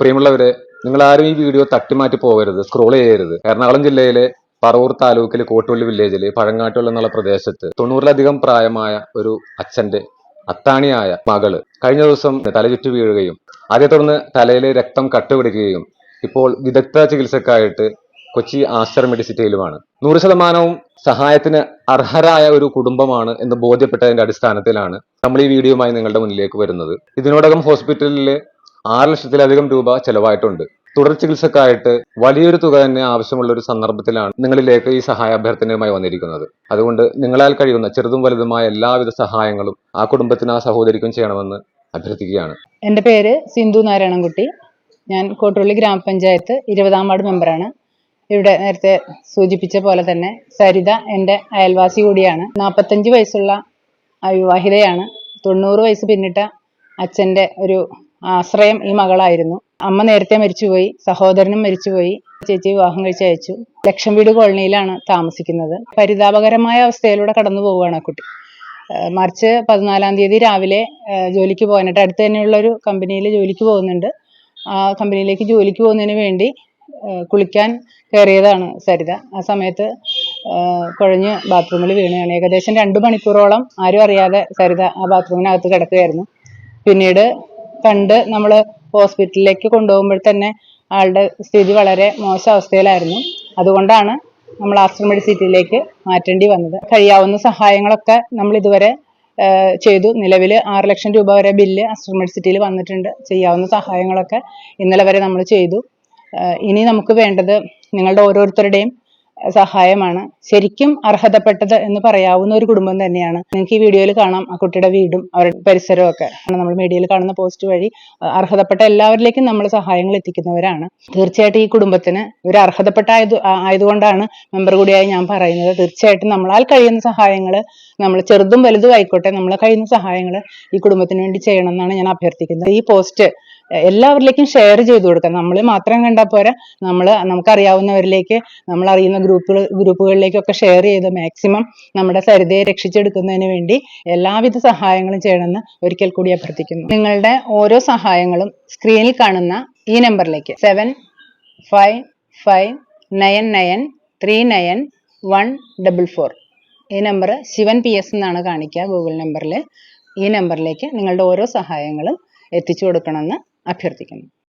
പ്രിയമുള്ളവരെ നിങ്ങൾ ആരും ഈ വീഡിയോ തട്ടിമാറ്റി പോകരുത് സ്ക്രോൾ ചെയ്യരുത്. എറണാകുളം ജില്ലയിലെ പറവൂർ താലൂക്കിലെ കോട്ടുള്ളി വില്ലേജിലെ പഴങ്ങാട്ടുള്ള എന്നുള്ള പ്രദേശത്ത് തൊണ്ണൂറിലധികം പ്രായമായ ഒരു അച്ഛന്റെ അത്താണിയായ മകൾ കഴിഞ്ഞ ദിവസം തലചുറ്റി വീഴുകയും അതേ തുടർന്ന് തലയിൽ രക്തം കട്ടുപിടിക്കുകയും ഇപ്പോൾ വിദഗ്ധ ചികിത്സക്കായിട്ട് കൊച്ചി ആശ്രമ മെഡിസിറ്റിയിലുമാണ് നൂറ് ശതമാനവും സഹായത്തിന് അർഹരായ ഒരു കുടുംബമാണ് എന്ന് ബോധ്യപ്പെട്ടതിന്റെ അടിസ്ഥാനത്തിലാണ് നമ്മൾ ഈ വീഡിയോയുമായി നിങ്ങളുടെ മുന്നിലേക്ക് വരുന്നത്. ഇതിനോടകം ഹോസ്പിറ്റലിൽ ആറ് ലക്ഷത്തിലധികം രൂപ ചെലവായിട്ടുണ്ട്. തുടർ ചികിത്സക്കായിട്ട് വലിയൊരു തുക തന്നെ ആവശ്യമുള്ള ഒരു സന്ദർഭത്തിലാണ് നിങ്ങളിലേക്ക് ഈ സഹായ അഭ്യർത്ഥനയുമായി വന്നിരിക്കുന്നത്. അതുകൊണ്ട് നിങ്ങളാൽ കഴിയുന്ന ചെറുതും വലുതുമായ എല്ലാവിധ സഹായങ്ങളും ആ കുടുംബത്തിന് ആ സഹോദരിക്കും ചെയ്യണമെന്ന് അഭ്യർത്ഥിക്കുകയാണ്. എന്റെ പേര് സിന്ധു നാരായണൻകുട്ടി. ഞാൻ കോട്ടുള്ളി ഗ്രാമപഞ്ചായത്ത് ഇരുപതാം വാർഡ് മെമ്പറാണ്. ഇവിടെ നേരത്തെ സൂചിപ്പിച്ച പോലെ തന്നെ സരിത എന്റെ അയൽവാസി കൂടിയാണ്. നാൽപ്പത്തഞ്ച് വയസ്സുള്ള അവിവാഹിതയാണ്. തൊണ്ണൂറ് വയസ്സ് പിന്നിട്ട അച്ഛന്റെ ഒരു ആശ്രയം ഈ മകളായിരുന്നു. അമ്മ നേരത്തെ മരിച്ചുപോയി സഹോദരനും മരിച്ചുപോയി. ചേച്ചി വിവാഹം കഴിച്ച് അയച്ചു. ലക്ഷം വീട് കോളനിയിലാണ് താമസിക്കുന്നത്. പരിതാപകരമായ അവസ്ഥയിലൂടെ കടന്നു പോവുകയാണ് ആ കുട്ടി. മാർച്ച് പതിനാലാം തീയതി രാവിലെ ജോലിക്ക് പോകാനായിട്ട് അടുത്ത് തന്നെയുള്ള ഒരു കമ്പനിയിൽ ജോലിക്ക് പോകുന്നുണ്ട്. ആ കമ്പനിയിലേക്ക് ജോലിക്ക് പോകുന്നതിന് വേണ്ടി കുളിക്കാൻ കയറിയതാണ് സരിത. ആ സമയത്ത് കുഴഞ്ഞ് ബാത്റൂമിൽ വീണുകയാണ് ഏകദേശം രണ്ട് മണിക്കൂറോളം ആരും അറിയാതെ സരിത ആ ബാത്റൂമിനകത്ത് കിടക്കുകയായിരുന്നു. പിന്നീട് കണ്ട് നമ്മൾ ഹോസ്പിറ്റലിലേക്ക് കൊണ്ടുപോകുമ്പോൾ തന്നെ ആളുടെ സ്ഥിതി വളരെ മോശം അവസ്ഥയിലായിരുന്നു. അതുകൊണ്ടാണ് നമ്മൾ ആസ്റ്റർ മെഡിസിറ്റിയിലേക്ക് മാറ്റേണ്ടി വന്നത്. കഴിയാവുന്ന സഹായങ്ങളൊക്കെ നമ്മൾ ഇതുവരെ ചെയ്തു. നിലവിൽ ആറ് ലക്ഷം രൂപ വരെ ബില്ല് ആസ്റ്റർ മെഡിസിറ്റിയിൽ വന്നിട്ടുണ്ട്. ചെയ്യാവുന്ന സഹായങ്ങളൊക്കെ ഇന്നലെ വരെ നമ്മൾ ചെയ്തു. ഇനി നമുക്ക് വേണ്ടത് നിങ്ങളുടെ ഓരോരുത്തരുടെയും സഹായമാണ്. ശരിക്കും അർഹതപ്പെട്ടത് എന്ന് പറയാവുന്ന ഒരു കുടുംബം തന്നെയാണ്. നിങ്ങൾക്ക് ഈ വീഡിയോയിൽ കാണാം. ആ കുട്ടിയുടെ വീടും അവരുടെ പരിസരവും ഒക്കെ നമ്മൾ മീഡിയയിൽ കാണുന്ന പോസ്റ്റ് വഴി അർഹതപ്പെട്ട എല്ലാവരിലേക്കും നമ്മൾ സഹായങ്ങൾ എത്തിക്കുന്നവരാണ്. തീർച്ചയായിട്ടും ഈ കുടുംബത്തിന് ഒരു അർഹതപ്പെട്ട ആയത് ആയതുകൊണ്ടാണ് മെമ്പർ കൂടിയായി ഞാൻ പറയുന്നത്. തീർച്ചയായിട്ടും നമ്മളാൽ കഴിയുന്ന സഹായങ്ങൾ നമ്മൾ ചെറുതും വലുതും ആയിക്കോട്ടെ നമ്മളെ കഴിയുന്ന സഹായങ്ങൾ ഈ കുടുംബത്തിന് വേണ്ടി ചെയ്യണം എന്നാണ് ഞാൻ അഭ്യർത്ഥിക്കുന്നത്. ഈ പോസ്റ്റ് എല്ലാവരിലേക്കും ഷെയർ ചെയ്തു കൊടുക്കാം നമ്മൾ മാത്രം കണ്ടാൽ പോരാ. നമ്മൾ നമുക്കറിയാവുന്നവരിലേക്ക് നമ്മൾ അറിയുന്ന ഗ്രൂപ്പുകൾ ഗ്രൂപ്പുകളിലേക്കൊക്കെ ഷെയർ ചെയ്ത് മാക്സിമം നമ്മുടെ സരിതയെ രക്ഷിച്ചെടുക്കുന്നതിന് വേണ്ടി എല്ലാവിധ സഹായങ്ങളും ചെയ്യണമെന്ന് ഒരിക്കൽ കൂടി അഭ്യർത്ഥിക്കുന്നു. നിങ്ങളുടെ ഓരോ സഹായങ്ങളും സ്ക്രീനിൽ കാണുന്ന ഈ നമ്പറിലേക്ക് seven five five nine nine three nine one double four ഈ നമ്പർ ശിവൻ പി എസ് എന്നാണ് കാണിക്കുക ഗൂഗിൾ നമ്പറിൽ ഈ നമ്പറിലേക്ക് നിങ്ങളുടെ ഓരോ സഹായങ്ങളും എത്തിച്ചു കൊടുക്കണമെന്ന് അഭ്യർത്ഥിക്കുന്നു.